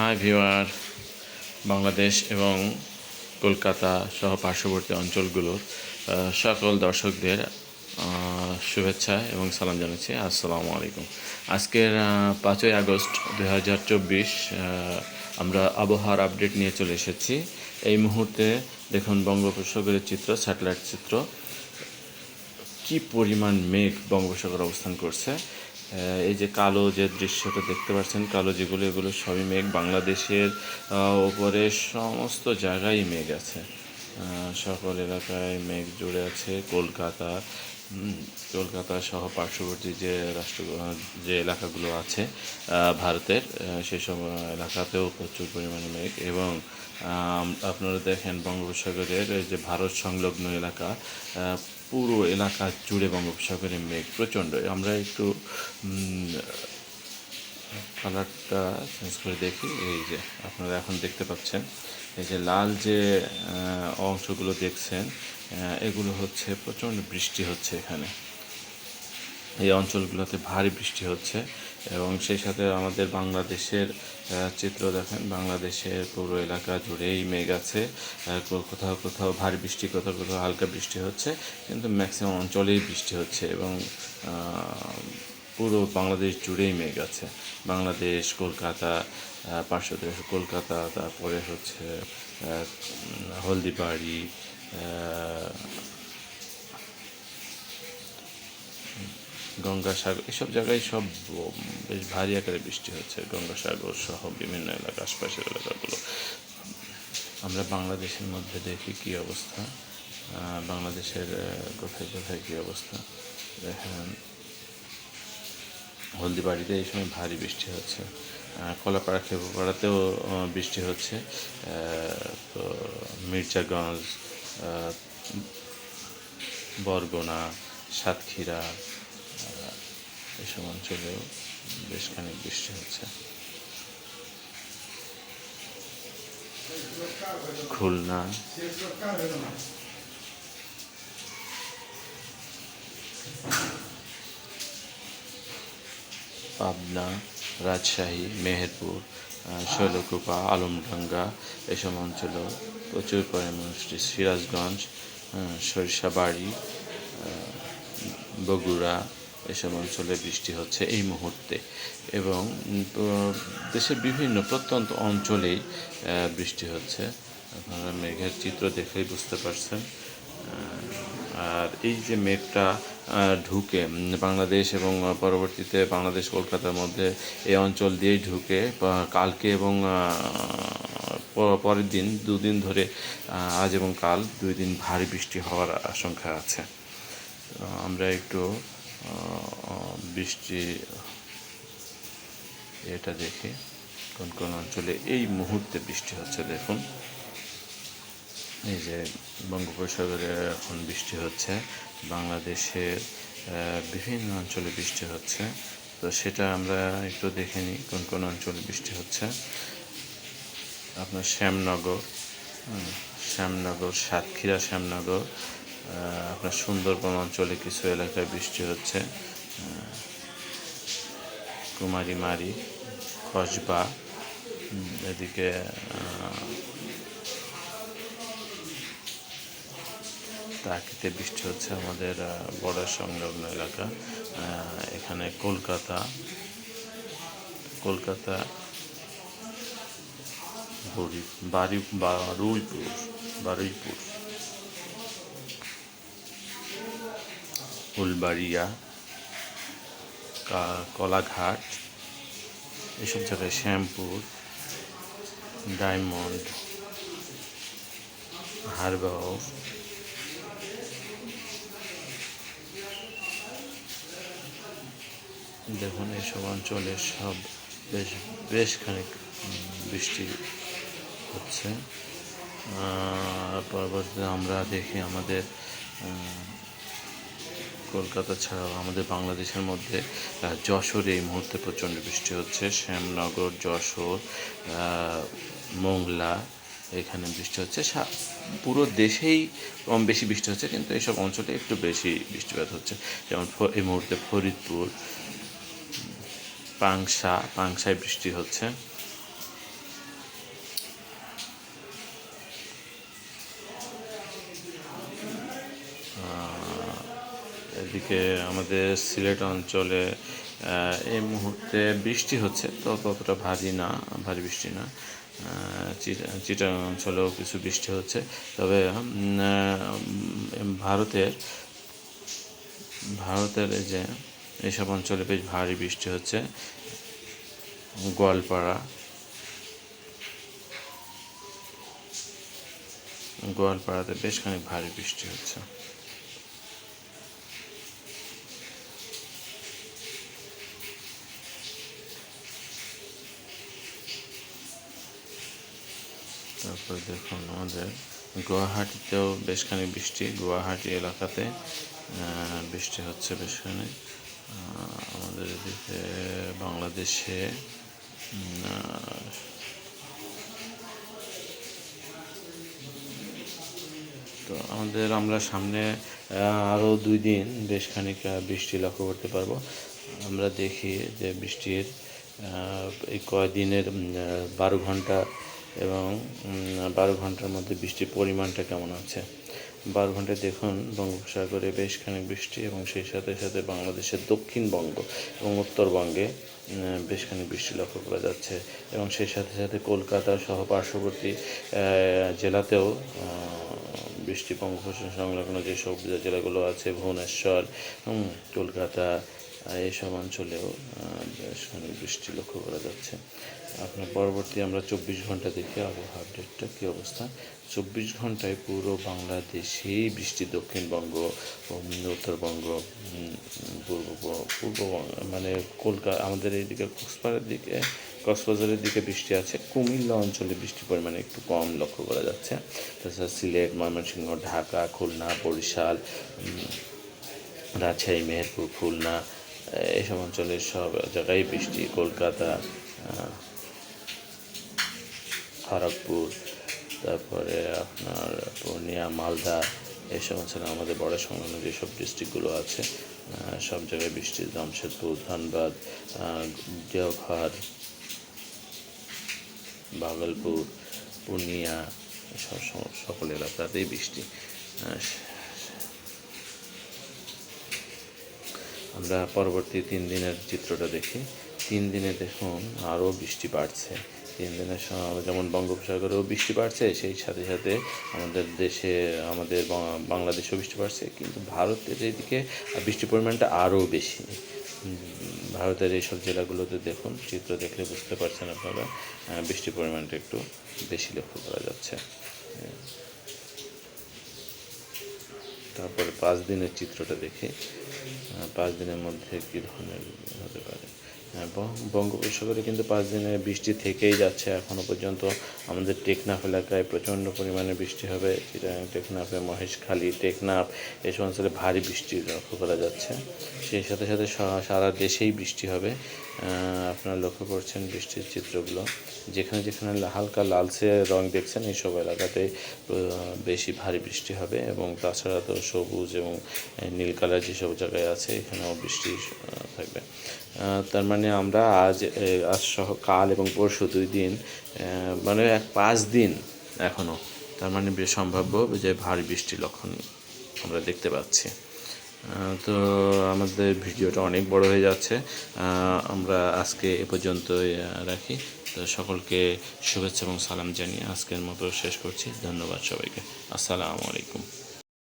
High ভিওয়ার Bangladesh এবং কলকাতা সহ পার্শ্ববর্তী অঞ্চলগুলোর সকল দর্শকদের শুভেচ্ছা এবং সালাম জানাচ্ছি। আসসালামু আলাইকুম। আজকের পাঁচই আগস্ট দুই হাজার চব্বিশ আমরা আবহাওয়ার আপডেট নিয়ে চলে এসেছি। এই মুহূর্তে দেখুন বঙ্গোপসাগরের চিত্র, স্যাটেলাইট চিত্র। কি পরিমাণ মেঘ বঙ্গোপসাগরে অবস্থান করছে। এই যে কালো যে দৃশ্যটা দেখতে পাচ্ছেন, কালো যেগুলো, এগুলো সবই মেঘ। বাংলাদেশের ওপরে সমস্ত জায়গায় মেঘ আছে। সকল এলাকায় মেঘ জুড়ে আছে। কলকাতা কলকাতা সহ পার্শ্ববর্তী যে রাষ্ট্র, যে এলাকাগুলো আছে ভারতের সেসব এলাকাতেও প্রচুর পরিমাণে মেঘ। এবং আপনারা দেখেন বঙ্গোপসাগরের যে ভারত সংলগ্ন এলাকা পুরো এলাকা জুড়ে বঙ্গোপসাগরে মেঘ। প্রচণ্ড। আমরা একটু কালারটা চেঞ্জ করে দেখি। এই যে, আপনারা এখন দেখতে পাচ্ছেন। এই যে লাল যে অংশগুলো দেখছেন এগুলো হচ্ছে প্রচণ্ড বৃষ্টি হচ্ছে এখানে। এই অঞ্চলগুলোতে ভারী বৃষ্টি হচ্ছে। এবং সেই সাথে আমাদের বাংলাদেশের চিত্র দেখেন, বাংলাদেশের পুরো এলাকা জুড়েই মেঘ আছে। কোথাও কোথাও ভারী বৃষ্টি, কোথাও কোথাও হালকা বৃষ্টি হচ্ছে, কিন্তু ম্যাক্সিমাম অঞ্চলেই বৃষ্টি হচ্ছে এবং পুরো বাংলাদেশ জুড়েই মেঘ আছে। বাংলাদেশ, কলকাতা পার্শ্বদেশ, কলকাতা, তারপরে হচ্ছে হলদিবাড়ি গঙ্গাসাগর এসব জায়গায় সব বেশ ভারী আকারে বৃষ্টি হচ্ছে। গঙ্গাসাগর সহ বিভিন্ন এলাকা, আশপাশের এলাকাগুলো। আমরা বাংলাদেশের মধ্যে দেখি কি অবস্থা? বাংলাদেশের কোথায় কোথায় কী অবস্থা? দেখেন, হলদিবাড়িতে এই সময় ভারী বৃষ্টি হচ্ছে। কলাপাড়া, খেপুপাড়াতেও বৃষ্টি হচ্ছে। তো মির্জাগঞ্জ বরগুনা, সাতক্ষীরা এসব অঞ্চলেও বেশ খানিক বৃষ্টি হচ্ছে। খুলনা। পাবনা, রাজশাহী, মেহেরপুর শৈলকুপা, আলমডাঙ্গা এসব অঞ্চলেও প্রচুর পরিমাণ সিরাজগঞ্জ সরিষাবাড়ি বগুড়া এসব অঞ্চলে বৃষ্টি হচ্ছে এই মুহূর্তে। এবং দেশের বিভিন্ন প্রত্যন্ত অঞ্চলেই বৃষ্টি হচ্ছে। আপনারা মেঘের চিত্র দেখেই বুঝতে পারছেন। আর এই যে মেঘটা ঢুকে বাংলাদেশ এবং পরবর্তীতে বাংলাদেশ, কলকাতার মধ্যে এই অঞ্চল দিয়েই ঢুকে কালকে এবং পরের দিন, দুদিন ধরে আজ এবং কাল দুই দিন ভারী বৃষ্টি হওয়ার আশঙ্কা আছে। আমরা একটু বৃষ্টি, এটা দেখি কোন কোন অঞ্চলে এই মুহূর্তে বৃষ্টি হচ্ছে, দেখুন। এই যে বঙ্গোপসাগরে এখন বৃষ্টি হচ্ছে বাংলাদেশের বিভিন্ন অঞ্চলে বৃষ্টি হচ্ছে। তো সেটা আমরা একটু দেখে নিই কোন কোন অঞ্চলে বৃষ্টি হচ্ছে। আপনার শ্যামনগর শ্যামনগর, সাতক্ষীরা শ্যামনগর আপনার সুন্দরবন অঞ্চলে কিছু এলাকায় বৃষ্টি হচ্ছে। কুমারীমারি হুম, এদিকে তাকিতে বৃষ্টি হচ্ছে আমাদের বর্ডার সংলগ্ন এলাকা। এখানে কলকাতা কলকাতা বারুইপুর বারুইপুর। ফুলবাড়িয়া কলাঘাট, এসব জায়গায় শ্যামপুর, ডায়মন্ড, হারবাও, দেখুন এইসব অঞ্চলে সব বেশ বেশ খানিক বৃষ্টি হচ্ছে। পরবর্তীতে আমরা দেখি আমাদের কলকাতা ছাড়াও আমাদের বাংলাদেশের মধ্যে যশোরে এই মুহূর্তে প্রচণ্ড বৃষ্টি হচ্ছে। শ্যামনগর, যশোর মোংলা এখানে বৃষ্টি হচ্ছে। পুরো দেশেই কম বেশি বৃষ্টি হচ্ছে, কিন্তু এইসব অঞ্চলে একটু বেশি বৃষ্টিপাত হচ্ছে। যেমন এই মুহূর্তে ফরিদপুর, পাংশা, পাংশায় বৃষ্টি হচ্ছে। এদিকে আমাদের সিলেট অঞ্চলে এই মুহূর্তে বৃষ্টি হচ্ছে, তো ততটা ভারী না, ভারী বৃষ্টি না। চিটা- অঞ্চলেও কিছু বৃষ্টি হচ্ছে। তবে ভারতের ভারতের এই যে এইসব অঞ্চলে বেশ ভারী বৃষ্টি হচ্ছে। গোয়ালপাড়া, গোয়ালপাড়াতে বেশ খানিক ভারী বৃষ্টি হচ্ছে। তারপর দেখুন আমাদের গুয়াহাটিতেও বেশ খানিক বৃষ্টি, গুয়াহাটি এলাকাতে বৃষ্টি হচ্ছে বেশ খানিক আমাদের এদিকে বাংলাদেশে তো আমাদের আমরা সামনে আরও দুই দিন বেশ খানিক বৃষ্টি লক্ষ্য করতে পারব। আমরা দেখি যে বৃষ্টির এই কয়দিনের বারো ঘণ্টা এবং বারো ঘণ্টার মধ্যে বৃষ্টির পরিমাণটা কেমন আছে? বারো ঘন্টায় দেখুন, বঙ্গোপসাগরে বেশ খানিক বৃষ্টি এবং সেই সাথে সাথে বাংলাদেশের দক্ষিণবঙ্গ এবং উত্তরবঙ্গে বেশ খানিক বৃষ্টি লক্ষ্য করা যাচ্ছে এবং সেই সাথে সাথে কলকাতা সহ পার্শ্ববর্তী জেলাতেও বৃষ্টি বঙ্গোপসাগর সংলগ্ন যেসব জেলাগুলো আছে, ভুবনেশ্বর কলকাতা এইসব অঞ্চলেও বেশ খানিক বৃষ্টি লক্ষ্য করা যাচ্ছে। আপনার পরবর্তী আমরা চব্বিশ ঘণ্টা দেখি আবহাওয়া আপডেটটা কী অবস্থা। চব্বিশ ঘন্টায় পুরো বাংলাদেশেই বৃষ্টি, দক্ষিণবঙ্গ উত্তরবঙ্গ পূর্ব পূর্ববঙ্গ মানে কলকাতা আমাদের এইদিকে কক্সবাজারের দিকে কক্সবাজারের দিকে বৃষ্টি আছে। কুমিল্লা অঞ্চলে বৃষ্টির পরিমাণ একটু কম লক্ষ্য করা যাচ্ছে। তাছাড়া সিলেট, ময়মনসিংহ, ঢাকা, খুলনা, বরিশাল রাজশাহী, মেহেরপুর, খুলনা এইসব অঞ্চলের সব জায়গায় বৃষ্টি, কলকাতা খড়গপুর, তারপরে আপনার পূর্ণিয়া, মালদা এইসব অঞ্চলে আমাদের বড় সংলগ্ন যেসব ডিস্ট্রিক্টগুলো আছে সব জায়গায় বৃষ্টি, জামশেদপুর, ধানবাদ দেওঘর, ভাগলপুর, পূর্ণিয়া, সব- সকল এলাকাতেই বৃষ্টি আমরা পরবর্তী তিন দিনের চিত্রটা দেখি। তিন দিনে দেখুন আরও বৃষ্টি বাড়ছে। তিন দিনের সময় যেমন বঙ্গোপসাগরেও বৃষ্টি বাড়ছে, সেই সাথে সাথে আমাদের দেশে, আমাদের বাংলাদেশেও বৃষ্টি বাড়ছে। কিন্তু ভারতের এদিকে বৃষ্টির পরিমাণটা আরও বেশি। ভারতের এইসব জেলাগুলোতে দেখুন, চিত্র দেখলে বুঝতে পারছেন আপনারা বৃষ্টির পরিমাণটা একটু বেশি লক্ষ্য করা যাচ্ছে। তারপরে পাঁচ দিনের চিত্রটা দেখি। পাঁচ দিনের মধ্যে কী ধরনের হতে পারে। হ্যাঁ, বঙ্গোপসাগরে কিন্তু পাঁচ দিনে বৃষ্টি থেকেই যাচ্ছে এখনও পর্যন্ত। আমাদের টেকনাফ এলাকায় প্রচণ্ড পরিমাণে বৃষ্টি হবে। টেকনাফে মহেশখালী টেকনাফ এসব অঞ্চলে ভারী বৃষ্টি লক্ষ্য করা যাচ্ছে। সেই সাথে সাথে সারা দেশেই বৃষ্টি হবে। আপনারা লক্ষ্য করছেন বৃষ্টির চিত্রগুলো। যেখানে যেখানে হালকা লালচে রং দেখছেন এইসব এলাকাতে আহ, বেশি ভারী বৃষ্টি হবে এবং তাছাড়া তো সবুজ এবং নীল কালার যেসব জায়গায় আছে এখানেও বৃষ্টি থাকবে। তার মানে আমরা আজ আজ সহ কাল এবং পরশু দুই দিন মানে এক পাঁচ দিন এখনও তার মানে সম্ভাব্য যে ভারী বৃষ্টির লক্ষণ আমরা দেখতে পাচ্ছি। তো আমাদের ভিডিওটা অনেক বড় হয়ে যাচ্ছে। আমরা আজকে এ পর্যন্তই আহ, রাখি। তো সকলকে শুভেচ্ছা এবং সালাম জানিয়ে আজকের মতো শেষ করছি। ধন্যবাদ সবাইকে। আসসালামু আলাইকুম।